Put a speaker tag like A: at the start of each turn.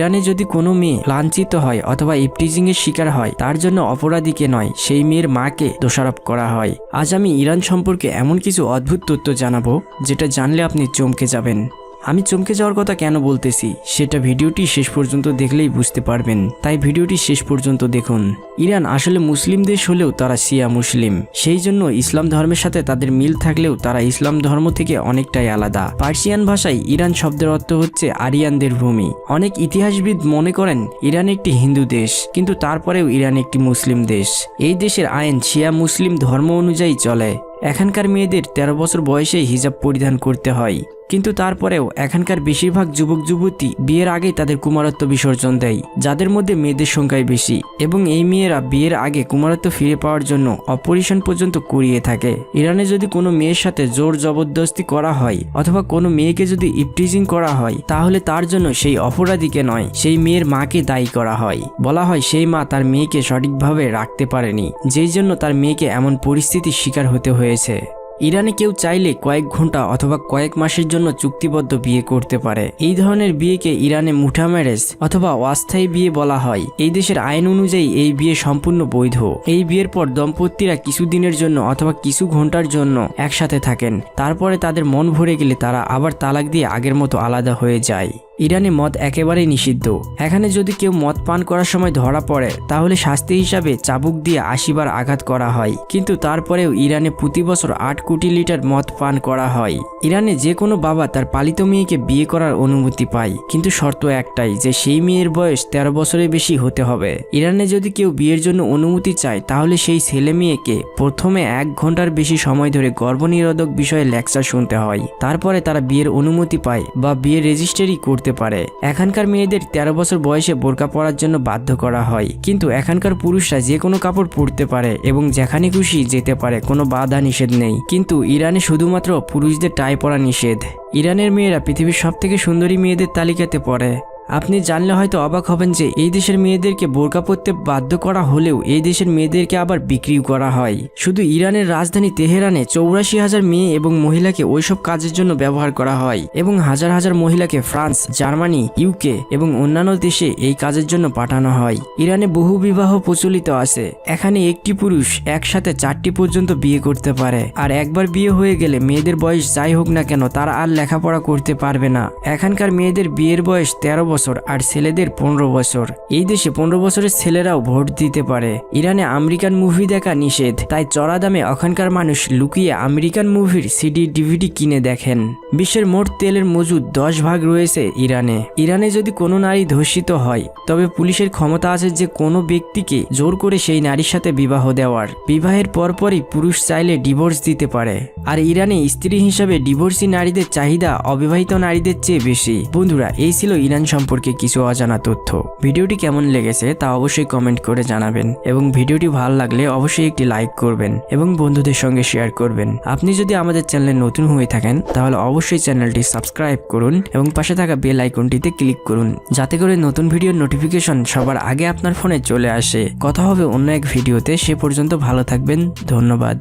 A: ইরানে যদি কোনো মেয়ে লাঞ্ছিত হয় অথবা ইপটিজিং এর শিকার হয়, তার জন্য অপরাধীকে নয়, সেই মেয়ের মাকে দোষারোপ করা হয়। আজ আমি ইরান সম্পর্কে এমন কিছু অদ্ভুত তথ্য জানাব, যেটা জানলে আপনি চমকে যাবেন। আমি চমকে যাওয়ার কথা কেন বলতেছি? সেটা ভিডিওটি শেষ পর্যন্ত দেখলেই বুঝতে পারবেন। তাই ভিডিওটি শেষ পর্যন্ত দেখুন। ইরান আসলে মুসলিম দেশ হলেও তারা শিয়া মুসলিম। সেই জন্য ইসলাম ধর্মের সাথে তাদের মিল থাকলেও তারা ইসলাম ধর্ম থেকে অনেকটাই আলাদা। পার্সিয়ান ভাষায় ইরান শব্দের অর্থ হচ্ছে আরিয়ানদের ভূমি। অনেক ইতিহাসবিদ মনে করেন, ইরান একটি হিন্দু দেশ, কিন্তু তারপরেও ইরান একটি মুসলিম দেশ। এই দেশের আইন শিয়া মুসলিম ধর্ম অনুযায়ী চলে। এখানকার মেয়েদের তেরো বছর বয়সেই হিজাব পরিধান করতে হয়। কিন্তু তারপরেও এখানকার বেশিরভাগ যুবক যুবতী বিয়ের আগেই তাদের কুমারত্ব বিসর্জন দেয়, যাদের মধ্যে মেয়েদের সংখ্যাই বেশি, এবং এই মেয়েরা বিয়ের আগে কুমারত্ব ফিরে পাওয়ার জন্য অপারেশন পর্যন্ত করিয়ে থাকে। ইরানে যদি কোনো মেয়ের সাথে জোর জবরদস্তি করা হয়, অথবা কোনো মেয়েকে যদি ইপটিজিং করা হয়, তাহলে তার জন্য সেই অপরাধীকে নয়, সেই মেয়ের মাকে দায়ী করা হয়। বলা হয় সেই মা তার মেয়েকে সঠিকভাবে রাখতে পারেনি, যেই জন্য তার মেয়েকে এমন পরিস্থিতির শিকার হতে হয়েছে। ইরানে কেউ চাইলে কয়েক ঘণ্টা অথবা কয়েক মাসের জন্য চুক্তিবদ্ধ বিয়ে করতে পারে। এই ধরনের বিয়েকে ইরানে মুঠা ম্যারেজ অথবা অস্থায়ী বিয়ে বলা হয়। এই দেশের আইন অনুযায়ী এই বিয়ে সম্পূর্ণ বৈধ। এই বিয়ের পর দম্পতিরা কিছুদিনের জন্য অথবা কিছু ঘণ্টার জন্য একসাথে থাকেন। তারপরে তাদের মন ভরে গেলে তারা আবার তালাক দিয়ে আগের মতো আলাদা হয়ে যায়। ইরানে মদ একেবারেই নিষিদ্ধ। এখানে যদি কেউ মদ পান করার সময় ধরা পড়ে, তাহলে শাস্তি হিসাবে চাবুক দিয়ে আশিবার আঘাত করা হয়। কিন্তু তারপরেও ইরানে প্রতি বছর আট কোটি লিটার মদ পান করা হয়। ইরানে যে কোনো বাবা তার পালিত মেয়েকে বিয়ে করার অনুমতি পায়। কিন্তু শর্ত একটাই, যে সেই মেয়ের বয়স তেরো বছরের বেশি হতে হবে। ইরানে যদি কেউ বিয়ের জন্য অনুমতি চায়, তাহলে সেই ছেলে মেয়েকে প্রথমে এক ঘণ্টার বেশি সময় ধরে গর্ভনিরোধক বিষয়ে লেকচার শুনতে হয়। তারপরে তারা বিয়ের অনুমতি পায় বা বিয়ের রেজিস্ট্রি করতে পারে। এখানকার মেয়েদের তেরো বছর বয়সে বোরকা পরার জন্য বাধ্য করা হয়। কিন্তু এখানকার পুরুষরা যে কোনো কাপড় পরতে পারে এবং যেখানে খুশি যেতে পারে, কোনো বাধা নিষেধ নেই। কিন্তু ইরানে শুধুমাত্র পুরুষদের টাই পরা নিষেধ। ইরানের মেয়েরা পৃথিবীর সবথেকে সুন্দরী মেয়েদের তালিকাতে পড়ে। আপনি জানলে হয়তো অবাক হবেন যে এই দেশের মেয়েদেরকে বোরকা পরতে বাধ্য করা হলেও এই দেশের মেয়েদেরকে আবার বিক্রিও করা হয়। শুধু ইরানের রাজধানী তেহরানে চৌরাশি হাজার মেয়ে এবং মহিলাকে ওইসব কাজের জন্য ব্যবহার করা হয় এবং হাজার হাজার মহিলাকে ফ্রান্স, জার্মানি, ইউকে এবং অন্যান্য দেশে এই কাজের জন্য পাঠানো হয়। ইরানে বহু বিবাহ প্রচলিত আছে। এখানে একটি পুরুষ একসাথে চারটি পর্যন্ত বিয়ে করতে পারে। আর একবার বিয়ে হয়ে গেলে মেয়েদের বয়স যাই হোক না কেন, তারা আর লেখাপড়া করতে পারবে না। এখানকার মেয়েদের বিয়ের বয়স তেরো আর ছেলেদের পনেরো বছর। এই দেশে পনেরো বছরের ছেলেরাও ভোট দিতে পারে। ইরানে আমেরিকান মুভি দেখা নিষেধ, তাই চড়া দামে ওখানকার মানুষ লুকিয়ে আমেরিকান মুভির সিডি, ডিভিডি কিনে দেখেন। বিশ্বের মোট তেলের মজুদ দশ ভাগ রয়েছে ইরানে। ইরানে যদি কোনো নারী ধর্ষিত হয়, তবে পুলিশের ক্ষমতা আছে যে কোনো ব্যক্তিকে জোর করে সেই নারীর সাথে বিবাহ দেওয়ার। বিবাহের পরপরই পুরুষ চাইলে ডিভোর্স দিতে পারে। আর ইরানে স্ত্রী হিসাবে ডিভোর্সি নারীদের চাহিদা অবিবাহিত নারীদের চেয়ে বেশি। বন্ধুরা, এই ছিল ইরান সম্পর্কে কিছু অজানা তথ্য। ভিডিওটি কেমন লেগেছে তা অবশ্যই কমেন্ট করে জানাবেন এবং ভিডিওটি ভালো লাগলে অবশ্যই একটি লাইক করবেন এবং বন্ধুদের সঙ্গে শেয়ার করবেন। আপনি যদি আমাদের চ্যানেলে নতুন হয়ে থাকেন, তাহলে অবশ্যই চ্যানেলটি সাবস্ক্রাইব করুন এবং পাশে থাকা বেল আইকনটিতে ক্লিক করুন, যাতে করে নতুন ভিডিওর নোটিফিকেশন সবার আগে আপনার ফোনে চলে আসে। কথা হবে অন্য এক ভিডিওতে সে পর্যন্ত ভালো থাকবেন, ধন্যবাদ।